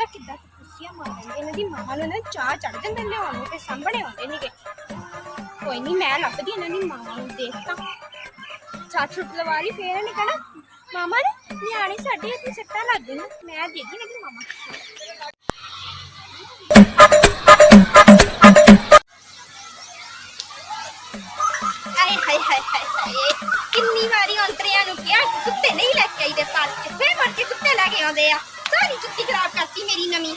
ಗೊತ್ತಾ ಕಿದ್ದ ಖುಷಿಯ ಮಾವನಿಗೆ ಮಾವನ ಚಾ ಚಡ್ದಂದಲ್ಲೇ ಅವನಿಗೆ ಸಂಬಣೆ ಅವನಿಗೆ कोई मैं लभदी ना नी मामा देखता सट सुट लवा ली फिर इन्हें कहना मामा ने न्याणे साढ़े हत्थ सट्टा लग गई मैं देगी ना मामा किन्नी बारी अंतरिया नुकिया कुत्ते नहीं लैके आई दे पाल फिर मुड़ के कुत्ते लैके आते हैं दिख रहा है मेरी मम्मी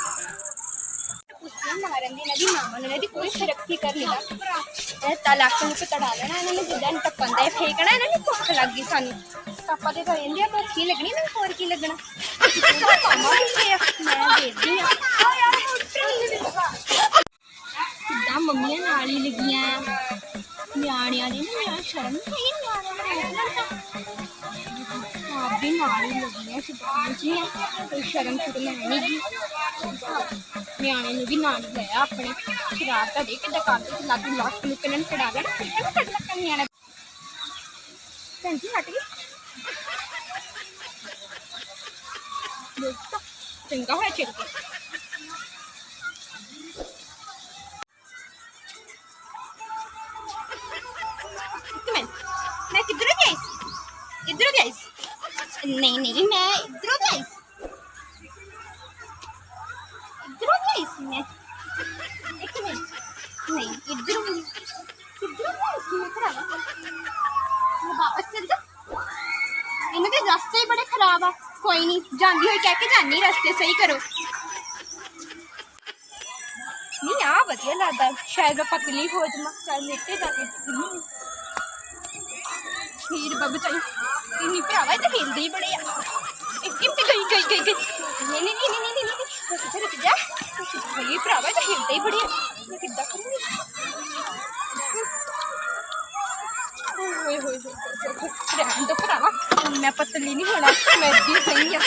की मामा ने यदि कोई तरक्की कर लिया ਤਲਾਕ ਨੂੰ ਪਤਾ ਲੈਣਾ, ਇਹਨਾਂ ਨੇ ਜਿੱਦਾਂ ਟੱਪਣ ਦਾ ਫੇਕਣਾ, ਇਹਨਾਂ ਨੇ ਭੁੱਖ ਲੱਗ ਗਈ ਸਾਨੂੰ। ਪਾਪਾ ਦੇ ਤਾਂ ਇੰਡੀਆ ਤੋਂ ਕੀ ਲੱਗਣੀ ਨਾ ਹੋਰ ਕੀ ਲੱਗਣਾ? ਕਿੱਦਾਂ ਮੰਮੀਆਂ ਨਾਲ ਹੀ ਲੱਗੀਆਂ। ਨਿਆਣਿਆਂ ਦੀ ਨਾ, ਸ਼ਰਮ ਨਹੀਂ ਨਿਆਣਿਆਂ ਦਾ ਵੀ ਨਾਲ ਹੀ ਲੱਗੀਆਂ ਸ਼ੁਭਾਨ ਜੀ ਕੋਈ ਸ਼ਰਮ ਸ਼ੁਰਮ ਨਹੀਂ ਗੀ ਨਿਆਣੇ ਨੂੰ ਵੀ ਨਾਲ ਹੀ ਲਿਆ ਆਪਣੇ। ਸ਼ਰਾਬ ਤਾਂ ਦੇ ਕਿੱਦਾਂ ਕਰਦੇ ਸੀ ਲੱਗ ਲੱਕ ਨੂੰ ਚੜਾ ਲੈਣਾ ਫਿਰ ਕਿਹਨੂੰ ਕੱਢ ਲੱਕਾਂ ਨਿਆਣਾ? ਭੈਣ ਜੀ, ਹਟ ਗਈ ਚੰਗਾ ਹੋਇਆ ਚਿਰ नहीं नहीं, मैं इधर जाइस इधर जाइस मैं एक मिनट। नहीं, इधर इधर जाइस मैं खराब मैं वापस चल जा। इनके रास्ते ही बड़े खराब है। कोई नहीं, जानी हुई कह के जानी, रास्ते सही करो। नहीं, आ बढ़िया लगता शायद मैं पतली हो जावा शायद मेरे जाके। खीर बाबू चाहिए हिंदी बड़े गई गई गई गई नहीं नहीं नहीं नहीं नहीं नहीं भरावा मैं पतली नहीं होना मैं सही है